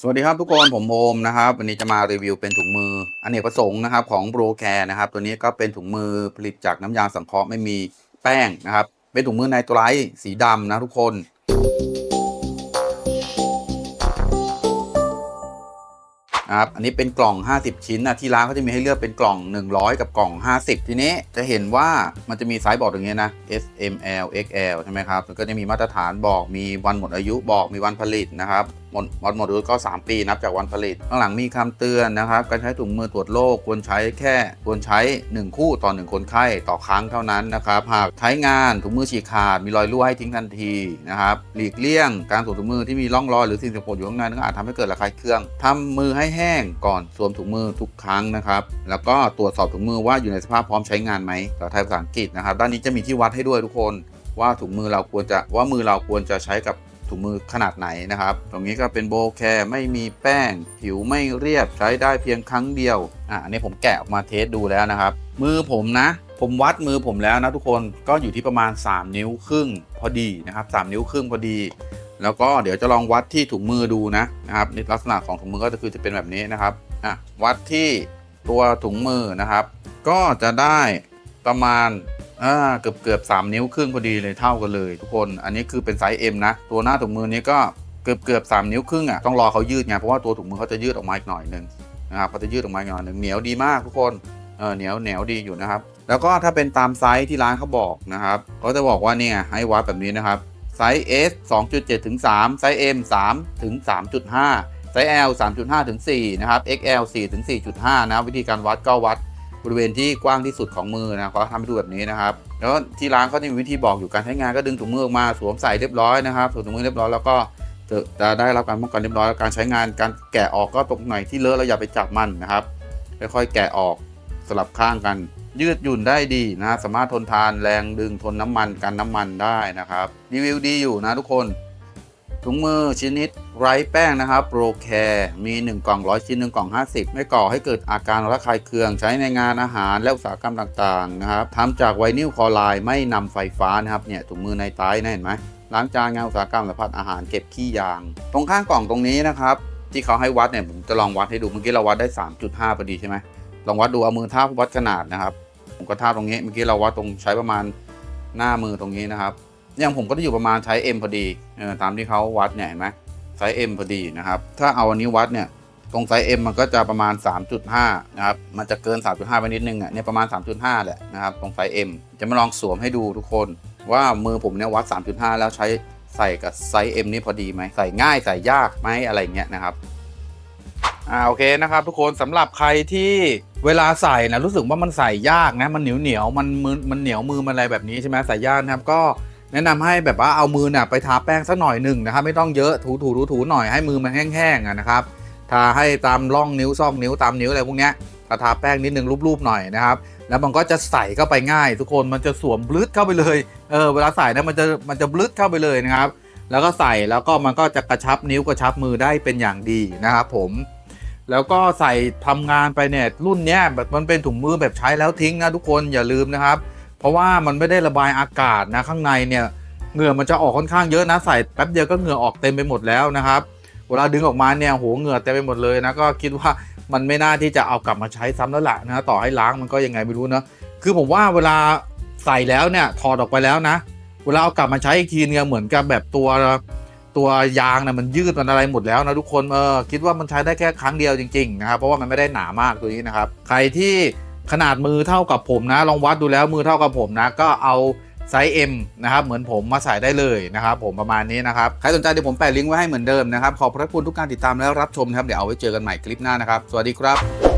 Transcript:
สวัสดีครับทุกคนผมโอมนะครับวันนี้จะมารีวิวเป็นถุงมืออเนกประสงค์นะครับของ b r o c a r e นะครับ ตัวนี้ก็เป็นถุงมือผลิตจากน้ำยางสังเคราะห์ไม่มีแป้งนะครับ เป็นถุงมือไนโตรไลท์สีดำนะทุกคน นะครับ อันนี้เป็นกล่อง 50 ชิ้นนะที่ร้านเขาจะมีให้เลือกเป็นกล่อง 100 กับกล่อง 50 ทีนี้จะเห็นว่ามันจะมีไซส์บอกตรงนี้นะ S M L X L ใช่ไหมครับแล้วก็จะมีมาตรฐานบอกมีวันหมดอายุบอกมีวันผลิตนะครับ มดหมดอายุก็ 3 ปีนับจากวันผลิต ข้างหลังมีคำเตือนนะครับ การใช้ถุงมือตรวจโรคควรใช้แค่ควรใช้ 1 คู่ต่อ 1 คนไข้ต่อครั้งเท่านั้นนะครับ หากใช้งานถุงมือฉีกขาดมีรอยรั่วให้ทิ้งทันทีนะครับหลีกเลี่ยงการสวมถุงมือที่มีร่องรอยหรือสิ่งสกปรกอยู่ข้างในนั้นก็อาจทำให้เกิดระคายเคืองทำมือให้แห้งก่อนสวมถุงมือทุกครั้งนะครับ แล้วก็ตรวจสอบถุงมือว่าอยู่ในสภาพพร้อมใช้งานไหมภาษาไทยภาษาอังกฤษนะครับ ด้านนี้จะมีที่วัดให้ด้วยทุกคน ว่าถุงมือเราควรจะว่ามือเราควรจะใช้กับ ถุงมือขนาดไหนนะครับ ตรงนี้ก็เป็นโบแคร์ไม่มีแป้ง ผิวไม่เรียบใช้ได้เพียงครั้งเดียว อะอันนี้ผมแกะออกมาเทสดูแล้วนะครับ มือผมนะ ผมวัดมือผมแล้วนะทุกคนก็อยู่ที่ประมาณ 3 นิ้วครึ่งพอดีนะครับ3นิ้วครึ่งพอดี แล้วก็เดี๋ยวจะลองวัดที่ถุงมือดูนะนะครับในลักษณะของถุงมือก็คือจะเป็นแบบนี้นะครับอะวัดที่ตัวถุงมือนะครับ ก็จะได้ประมาณ อ่าเกือบเกือบสามนิ้วครึ่งพอดีเลยเท่ากันเลยทุกคนอันนี้คือเป็นไซส์ M นะ ตัวหน้าถุงมือนี้ก็เกือบเกือบสามนิ้วครึ่งอะต้องรอเขายืดไงเพราะว่าตัวถุงมือเขาจะยืดออกมาอีกหน่อยหนึ่งนะครับเขาจะยืดออกมาอีกหน่อยหนึ่งเหนียวดีมากทุกคนเออเหนียวเหนียวดีอยู่นะครับ แล้วก็ถ้าเป็นตามไซส์ที่ร้านเขาบอกนะครับเขาจะบอกว่าเนี่ยให้วัดแบบนี้นะครับไซส์ S 2.7ถึง3ไซส์ M 3ถึง3.5ไซส์ L 3.5ถึง4นะครับ XL 4ถึง4.5นะวิธีการวัดก็วัด บริเวณที่กว้างที่สุดของมือนะเขาทำให้ดูแบบนี้นะครับ แล้วที่ร้านเขาจะมีวิธีบอกอยู่การใช้งานก็ดึงถุงมือออกมาสวมใส่เรียบร้อยนะครับสวมถุงมือเรียบร้อยแล้วก็จะจะได้รับการป้องกันเรียบร้อยแล้วการใช้งานการแกะออกก็ตรงไหนที่เลอะเราอย่าไปจับมันนะครับค่อยๆแกะออกสลับข้างกัน ยืดหยุ่นได้ดีนะ สามารถทนทานแรงดึงทนน้ำมันกันน้ำมันได้นะครับรีวิวดีอยู่นะทุกคน ถุงมือชนิดไร้แป้งนะครับโปรแคร์มี 1 กล่องร้อยชิ้น 1 กล่อง 50 ไม่ก่อให้เกิดอาการระคายเคืองใช้ในงานอาหารและอุตสาหกรรมต่างๆนะครับทำจากไวนิลคลอไรด์ไม่นำไฟฟ้านะครับเนี่ยถุงมือในใต้นะเห็นไหมล้างจานงานอุตสาหกรรมและพัดอาหารเก็บขี้ยาง ตรงข้างกล่องตรงนี้นะครับที่เขาให้วัดเนี่ยผมจะลองวัดให้ดูเมื่อกี้เราวัดได้ 3.5พอดีใช่ไหมลองวัดดูเอามือทาบวัดขนาดนะครับ ผมก็ทาบตรงนี้เมื่อกี้เราวัดตรงใช้ประมาณหน้ามือตรงนี้นะครับ อย่างผมก็จะอยู่ประมาณใช้ M พอดีเออตามที่เขาวัดเนี่ยเห็นไหมไซส์ M พอดีนะครับ ถ้าเอาอันนี้วัดเนี่ยตรงไซส์ M มันก็จะประมาณ 3.5 นะครับ มันจะเกิน 3.5 ไปนิดนึงอะเนี่ยประมาณ 3.5 แหละนะครับ ตรงไซส์ M จะมาลองสวมให้ดูทุกคน ว่ามือผมเนี่ยวัด 3.5 แล้วใช้ใส่กับไซส์ M นี่พอดีไหม ใส่ง่ายใส่ยากไหมอะไรเงี้ยนะครับอ่าโอเคนะครับทุกคนสำหรับใครที่เวลาใส่นะรู้สึกว่ามันใส่ยากนะมันเหนียวเหนียวมันมือมันเหนียวมือมันอะไรแบบนี้ใช่ไหมใส่ยากนะครับก็ แนะนำให้แบบว่าเอามือน่ะไปทาแป้งสักหน่อยหนึ่งนะครับ ไม่ต้องเยอะถูถูถูถูหน่อยให้มือมันแห้งๆนะครับทาให้ตามร่องนิ้วซอกนิ้วตามนิ้วอะไรพวกเนี้ยก็ทาแป้งนิดนึงรูปๆหน่อยนะครับแล้วมันก็จะใส่เข้าไปง่าย ทุกคนมันจะสวมบลึดเข้าไปเลยเออเวลาใส่นะมันจะมันจะบลึดเข้าไปเลยนะครับ แล้วก็ใส่แล้วก็มันก็จะกระชับนิ้วกระชับมือได้เป็นอย่างดีนะครับผมแล้วก็ใส่ทำงานไปเนี่ยรุ่นเนี้ยแบบมันเป็นถุงมือแบบใช้แล้วทิ้งนะทุกคนอย่าลืมนะครับ เพราะว่ามันไม่ได้ระบายอากาศนะข้างในเนี่ยเหงื่อมันจะออกค่อนข้างเยอะนะใส่แป๊บเดียวก็เหงื่อออกเต็มไปหมดแล้วนะครับ เวลาดึงออกมาเนี่ยโหเหงื่อเต็มไปหมดเลยนะก็คิดว่ามันไม่น่าที่จะเอากลับมาใช้ซ้ำแล้วล่ะนะต่อให้ล้างมันก็ยังไงไม่รู้นะคือผมว่าเวลาใส่แล้วเนี่ยถอดออกไปแล้วนะ เวลาเอากลับมาใช้อีกทีเนี่ยเหมือนกับแบบตัวตัวยางนะมันยืดมันอะไรหมดแล้วนะทุกคนเออคิดว่ามันใช้ได้แค่ครั้งเดียวจริงๆนะครับเพราะว่ามันไม่ได้หนามากตัวนี้นะครับ ใครที่ ขนาดมือเท่ากับผมนะ ลองวัดดูแล้วมือเท่ากับผมนะ ก็เอาไซส์ M นะครับ เหมือนผมมาใส่ได้เลยนะครับผมประมาณนี้นะครับ ใครสนใจเดี๋ยวผมแปะลิงก์ไว้ให้เหมือนเดิมนะครับ ขอบพระคุณทุกการติดตามและรับชมนะครับ เดี๋ยวเอาไว้เจอกันใหม่คลิปหน้านะครับ สวัสดีครับ